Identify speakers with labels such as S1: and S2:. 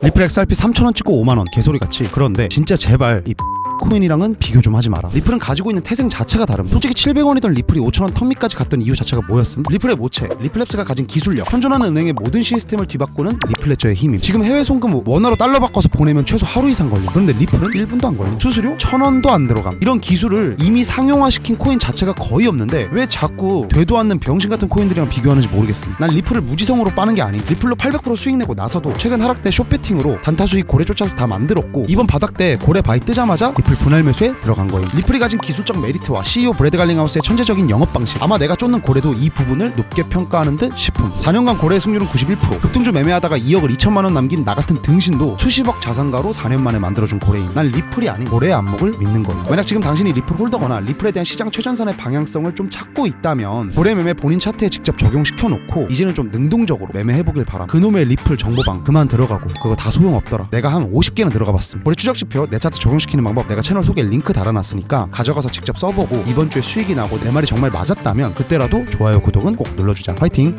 S1: 리플 XRP 3,000원 찍고 5만원 개소리 같이. 그런데 진짜 제발 이 코인이랑은 비교 좀 하지 마라. 리플은 가지고 있는 태생 자체가 다름 솔직히 700원이던 리플이 5천원 턱밑까지 갔던 이유 자체가 뭐였음? 리플의 모체 리플랩스가 가진 기술력. 현존하는 은행의 모든 시스템을 뒤바꾸는 리플레저의 힘임. 지금 해외 송금 원화로 달러 바꿔서 보내면 최소 하루 이상 걸림 그런데 리플은 1분도 안 걸림 수수료 1000원도 안 들어감. 이런 기술을 이미 상용화시킨 코인 자체가 거의 없는데 왜 자꾸 되도 않는 병신 같은 코인들이랑 비교하는지 모르겠음 난 리플을 무지성으로 빠는 게 아닌 리플로 800% 수익 내고 나서도 최근 하락 때 쇼배팅으로 단타 수익 고래 쫓아서 다 만들었고 이번 바닥 때 고래 바이 뜨자마자 리플 분할 매수에 들어간 거임 리플이 가진 기술적 메리트와 CEO 브래드 갈링하우스의 천재적인 영업 방식. 아마 내가 쫓는 고래도 이 부분을 높게 평가하는 듯 싶음. 4년간 고래의 승률은 91% 급등주 매매하다가 2억을 2천만 원 남긴 나 같은 등신도 수십억 자산가로 4년 만에 만들어준 고래임. 난 리플이 아닌 고래의 안목을 믿는 거임 만약 지금 당신이 리플 홀더거나 리플에 대한 시장 최전선의 방향성을 좀 찾고 있다면 고래 매매 본인 차트에 직접 적용시켜 놓고 이제는 좀 능동적으로 매매해 보길 바람. 그놈의 리플 정보방 그만 들어가고 그거 다 소용없더라. 내가 한 50개는 들어가 봤음. 고래 추적 지표 내 차트 적용시키는 방법 내가 채널 소개에 링크 달아놨으니까 가져가서 직접 써보고 이번 주에 수익이 나고 내 말이 정말 맞았다면 그때라도 좋아요 구독은 꼭 눌러주자. 화이팅